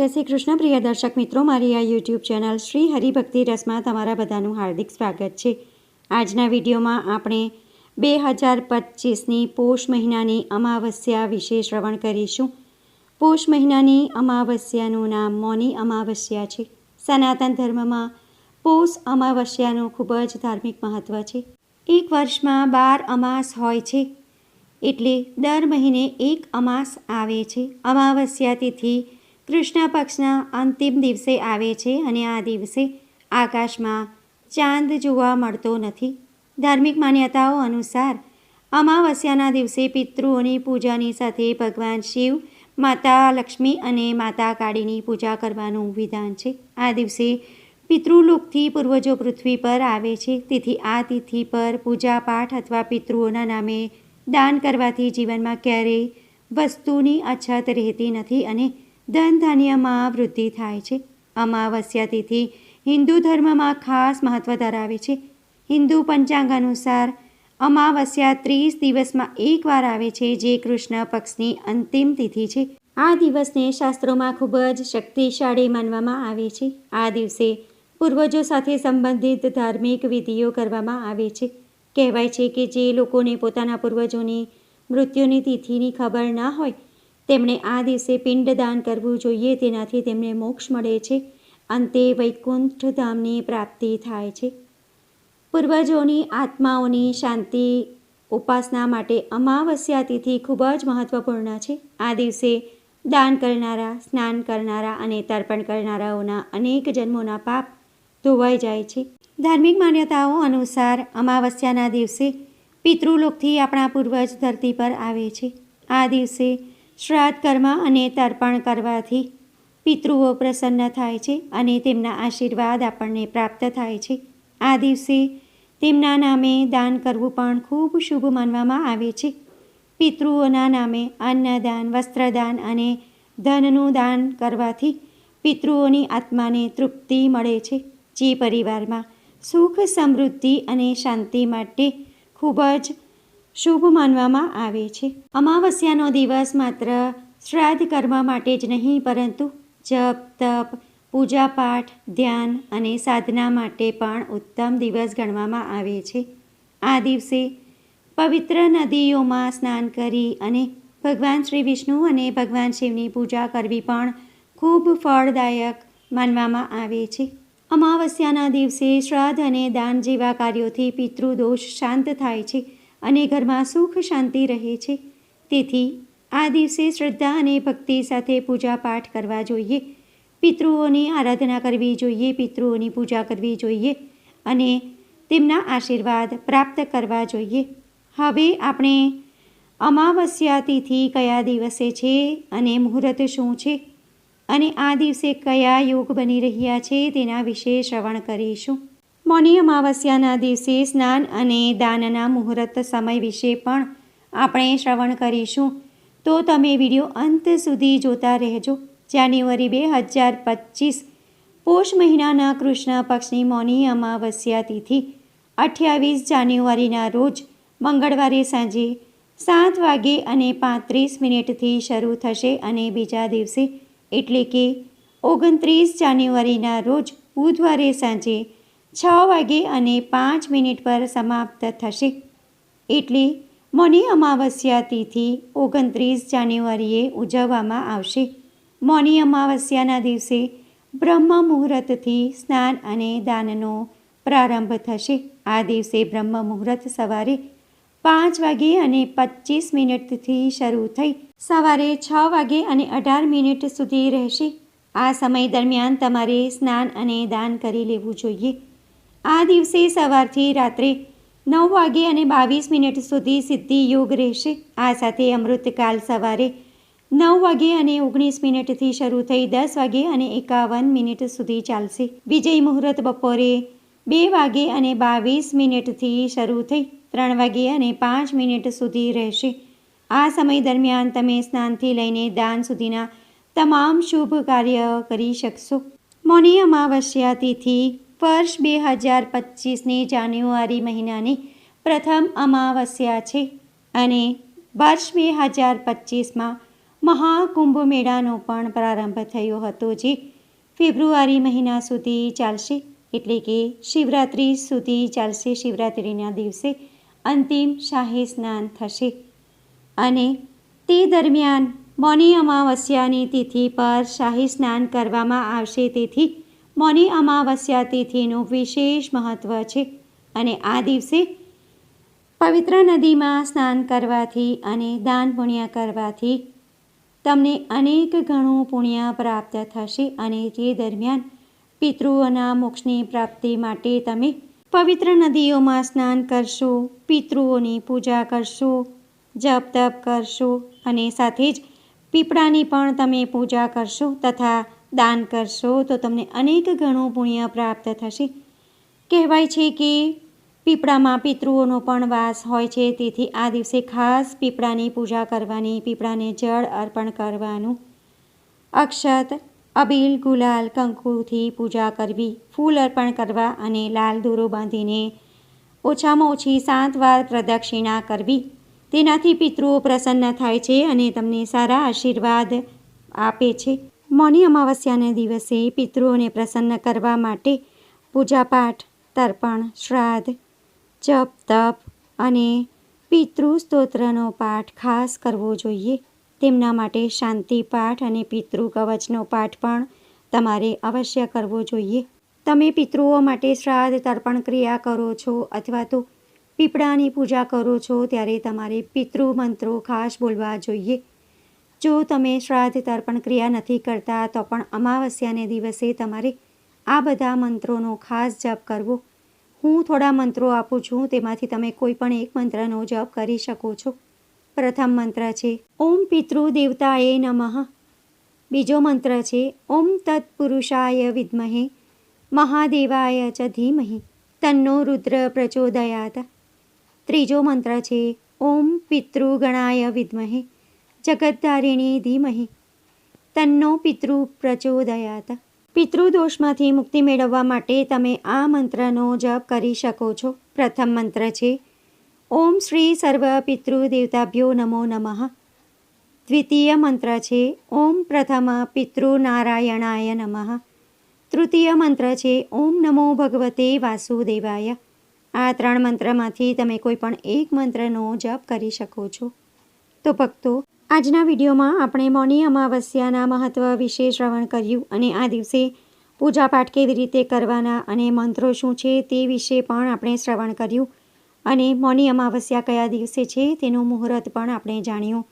જય શ્રી કૃષ્ણ, પ્રિય દર્શક મિત્રો. મારી આ યુટ્યુબ ચેનલ શ્રી હરિભક્તિ રસમાં તમારા બધાનું હાર્દિક સ્વાગત છે. આજના વિડીયોમાં આપણે બે હજાર પચીસની પોષ મહિનાની અમાવસ્યા વિશે શ્રવણ કરીશું. પોષ મહિનાની અમાવસ્યાનું નામ મૌની અમાવસ્યા છે. સનાતન ધર્મમાં પોષ અમાવસ્યાનું ખૂબ જ ધાર્મિક મહત્ત્વ છે. એક વર્ષમાં બાર અમાસ હોય છે. એટલે દર મહિને એક અમાસ આવે છે. અમાવસ્યા તિથિ કૃષ્ણ પક્ષના અંતિમ દિવસે આવે છે અને આ દિવસે આકાશમાં ચાંદ જોવા મળતો નથી. ધાર્મિક માન્યતાઓ અનુસાર અમાવસ્યાના દિવસે પિતૃઓની પૂજાની સાથે ભગવાન શિવ, માતા લક્ષ્મી અને માતા કાળીની પૂજા કરવાનું વિધાન છે. આ દિવસે પિતૃલોકથી પૂર્વજો પૃથ્વી પર આવે છે. તેથી આ તિથિ પર પૂજાપાઠ અથવા પિતૃઓના નામે દાન કરવાથી જીવનમાં ક્યારેય વસ્તુની અછત રહેતી નથી અને ધન ધાન્યમાં વૃદ્ધિ થાય છે. અમાવસ્યા તિથિ હિન્દુ ધર્મમાં ખાસ મહત્ત્વ ધરાવે છે. હિન્દુ પંચાંગ અનુસાર અમાવસ્યા ત્રીસ દિવસમાં એકવાર આવે છે જે કૃષ્ણ પક્ષની અંતિમ તિથિ છે. આ દિવસને શાસ્ત્રોમાં ખૂબ જ શક્તિશાળી માનવામાં આવે છે. આ દિવસે પૂર્વજો સાથે સંબંધિત ધાર્મિક વિધિઓ કરવામાં આવે છે. કહેવાય છે કે જે લોકોને પોતાના પૂર્વજોની મૃત્યુની તિથિની ખબર ના હોય તેમણે આ દિવસે પિંડદાન કરવું જોઈએ, તેનાથી તેમને મોક્ષ મળે છે અંતે વૈકુંઠ ધામની પ્રાપ્તિ થાય છે. પૂર્વજોની આત્માઓની શાંતિ, ઉપાસના માટે અમાવસ્યા તિથિ ખૂબ જ મહત્વપૂર્ણ છે. આ દિવસે દાન કરનારા, સ્નાન કરનારા અને તર્પણ કરનારાઓના અનેક જન્મોના પાપ ધોવાઈ જાય છે. ધાર્મિક માન્યતાઓ અનુસાર અમાવસ્યાના દિવસે પિતૃલોકથી આપણા પૂર્વજ ધરતી પર આવે છે. આ દિવસે શ્રાદ્ધ કર્મ અને તર્પણ કરવાથી પિતૃઓ પ્રસન્ન થાય છે અને તેમના આશીર્વાદ આપણને પ્રાપ્ત થાય છે. આ દિવસે તેમના નામે દાન કરવું પણ ખૂબ શુભ માનવામાં આવે છે. પિતૃઓના નામે અન્નદાન વસ્ત્રદાન અને ધનનું દાન કરવાથી પિતૃઓની આત્માને તૃપ્તિ મળે છે. જે પરિવારમાં સુખ, સમૃદ્ધિ અને શાંતિ માટે ખૂબ જ શુભ માનવામાં આવે છે. અમાવસ્યાનો દિવસ માત્ર શ્રાદ્ધ કર્મ માટે જ નહીં, પરંતુ જપ, તપ, પૂજાપાઠ, ધ્યાન અને સાધના માટે પણ ઉત્તમ દિવસ ગણવામાં આવે છે. આ દિવસે પવિત્ર નદીઓમાં સ્નાન કરી અને ભગવાન શ્રી વિષ્ણુ અને ભગવાન શિવની પૂજા કરવી પણ ખૂબ ફળદાયક માનવામાં આવે છે. અમાવસ્યાના દિવસે શ્રાદ્ધ અને દાન જેવા કાર્યોથી પિતૃદોષ શાંત થાય છે. અને ઘરમાં સુખ શાંતિ રહે છે. તેથી આ દિવસે શ્રદ્ધા અને ભક્તિ સાથે પૂજા પાઠ કરવા જોઈએ. પિતૃઓની આરાધના કરવી જોઈએ, પિતૃઓની પૂજા કરવી જોઈએ અને તેમના આશીર્વાદ પ્રાપ્ત કરવા જોઈએ. હવે આપણે અમાવસ્યા તિથિ કયા દિવસે છે અને મુહૂર્ત શું છે અને આ દિવસે કયા યોગ બની રહ્યા છે તેના વિશે શ્રવણ કરીશું. મૌની અમાવસ્યાના દિવસે સ્નાન અને દાનના મુહૂર્ત સમય વિશે પણ આપણે શ્રવણ કરીશું. તો તમે વીડિયો અંત સુધી જોતા રહેજો. જાન્યુઆરી બે હજાર પચીસ, પોષ મહિનાના કૃષ્ણ પક્ષની મૌની અમાવસ્યા તિથિ, અઠ્યાવીસ જાન્યુઆરીના રોજ મંગળવારે સાંજે સાત વાગે અને પાંત્રીસ મિનિટથી શરૂ થશે અને બીજા દિવસે એટલે કે ઓગણત્રીસ જાન્યુઆરીના રોજ બુધવારે સાંજે છ વાગે અને પાંચ મિનિટ પર સમાપ્ત થશે. એટલે મૌની અમાવસ્યા તિથિ ઓગણત્રીસ જાન્યુઆરીએ ઉજવવામાં આવશે. મૌની અમાવસ્યાના દિવસે બ્રહ્મ મુહૂર્તથી સ્નાન અને દાનનો પ્રારંભ થશે. આ દિવસે બ્રહ્મ મુહૂર્ત સવારે પાંચ વાગે અને પચીસ મિનિટથી શરૂ થઈ સવારે છ વાગે અને અઢાર મિનિટ સુધી રહેશે. આ સમય દરમિયાન તમારે સ્નાન અને દાન કરી લેવું જોઈએ. આ દિવસે સવારથી રાત્રે નવ વાગે અને બાવીસ મિનિટ સુધી સિદ્ધિ યોગ રહેશે. આ સાથે અમૃતકાલ સવારે નવ વાગે અને ઓગણીસ મિનિટથી શરૂ થઈ દસ વાગે અને એકાવન મિનિટ સુધી ચાલશે. વિજય મુહૂર્ત બપોરે બે વાગે અને બાવીસ મિનિટથી શરૂ થઈ ત્રણ વાગે અને પાંચ મિનિટ સુધી રહેશે. આ સમય દરમિયાન તમે સ્નાનથી લઈને દાન સુધીના તમામ શુભ કાર્ય કરી શકશો. મૌની અમાવસ્યા તિથિ વર્ષ બે હજાર પચીસની જાન્યુઆરી મહિનાની પ્રથમ અમાવસ્યા છે અને વર્ષ બે હજાર પચીસમાં મહાકુંભ મેળાનો પણ પ્રારંભ થયો હતો જે ફેબ્રુઆરી મહિના સુધી ચાલશે. એટલે કે શિવરાત્રિ સુધી ચાલશે. શિવરાત્રિના દિવસે અંતિમ શાહી સ્નાન થશે. અને તે દરમિયાન મૌની અમાવસ્યાની તિથિ પર શાહી સ્નાન કરવામાં આવશે. તેથી મૌની અમાવસ્યા તિથિનું વિશેષ મહત્ત્વ છે અને આ દિવસે પવિત્ર નદીમાં સ્નાન કરવાથી અને દાન પુણ્ય કરવાથી તમને અનેક ગણું પુણ્ય પ્રાપ્ત થશે અને તે દરમિયાન પિતૃઓના મોક્ષની પ્રાપ્તિ માટે તમે પવિત્ર નદીઓમાં સ્નાન કરશો, પિતૃઓની પૂજા કરશો, જપ તપ કરશો અને સાથે જ પીપળાની પણ તમે પૂજા કરશો તથા દાન કરશો તો તમને અનેક ગણું પુણ્ય પ્રાપ્ત થશે. કહેવાય છે કે પીપળામાં પિતૃઓનો પણ વાસ હોય છે, તેથી આ દિવસે ખાસ પીપળાની પૂજા કરવાની, પીપળાને જળ અર્પણ કરવાનું. અક્ષત, અબીલ, ગુલાલ, કંકુથી પૂજા કરવી, ફૂલ અર્પણ કરવા અને લાલ દોરો બાંધીને ઓછામાં ઓછી સાત વાર પ્રદક્ષિણા કરવી. તેનાથી પિતૃઓ પ્રસન્ન થાય છે અને તમને સારા આશીર્વાદ આપે છે. મૌની અમાવસ્યાના દિવસે પિતૃઓને પ્રસન્ન કરવા માટે પૂજાપાઠ, તર્પણ, શ્રાદ્ધ, જપ, તપ અને પિતૃ સ્તોત્રનો પાઠ ખાસ કરવો જોઈએ. તેમના માટે શાંતિ પાઠ અને પિતૃ કવચનો પાઠ પણ તમારે અવશ્ય કરવો જોઈએ. તમે પિતૃઓ માટે શ્રાદ્ધ, તર્પણ ક્રિયા કરો છો અથવા તો પીપળાની પૂજા કરો છો, ત્યારે તમારે પિતૃ મંત્રો ખાસ બોલવા જોઈએ. જો તમે શ્રાદ્ધ તર્પણ ક્રિયા નથી કરતા, તો પણ અમાવસ્યાને દિવસે તમારે આ બધા મંત્રોનો ખાસ જપ કરવો. હું થોડા મંત્રો આપું છું, તેમાંથી તમે કોઈ પણ એક મંત્રનો જપ કરી શકો છો. પ્રથમ મંત્ર છે, ઓમ પિતૃ દેવતાએ નમઃ બીજો મંત્ર છે, ઓમ તત્પુરુષાય વિદ્મહે મહાદેવાય ચ ધીમહિ. તન્નો રુદ્ર પ્રચોદયાત. ત્રીજો મંત્ર છે, ઓમ પિતૃગણાય વિદ્મહે જગદ્ધારિણી ધીમહી. તન્નો પિતૃ પ્રચોદયાત. પિતૃદોષમાંથી મુક્તિ મેળવવા માટે તમે આ મંત્રનો જપ કરી શકો છો. પ્રથમ મંત્ર છે, ઓમ શ્રી સર્વ પિતૃ દેવતાભ્યો નમો નમઃ. દ્વિતીય મંત્ર છે, ઓમ પ્રથમ પિતૃ નારાયણાય નમઃ. તૃતીય મંત્ર છે, ઓમ નમો ભગવતે વાસુદેવાય. આ ત્રણ મંત્રમાંથી તમે કોઈ પણ એક મંત્રનો જપ કરી શકો છો. તો ભક્તો આજના વિડીયોમાં આપણે મૌની અમાવસ્યાના મહત્ત્વ વિશે શ્રવણ કર્યું અને આ દિવસે પૂજાપાઠ કેવી રીતે કરવાના અને મંત્રો શું છે તે વિશે પણ આપણે શ્રવણ કર્યું. અને મૌની અમાવસ્યા કયા દિવસે છે તેનું મુહૂર્ત પણ આપણે જાણ્યું.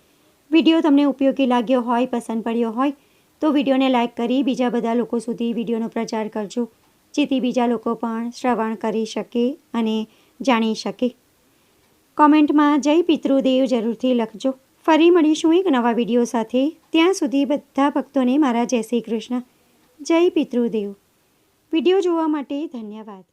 વીડિયો તમને ઉપયોગી લાગ્યો હોય, પસંદ પડ્યો હોય, તો વિડીયોને લાઇક કરી બીજા બધા લોકો સુધી વિડીયોનો પ્રચાર કરજો, જેથી બીજા લોકો પણ શ્રવણ કરી શકે અને જાણી શકે. કોમેન્ટમાં જય પિતૃદેવ જરૂરથી લખજો. ફરી મળીશું એક નવા વીડિયો સાથે. ત્યાં સુધી બધા ભક્તોને મારા જય શ્રી કૃષ્ણ. જય પિતૃદેવ. વીડિયો જોવા માટે ધન્યવાદ.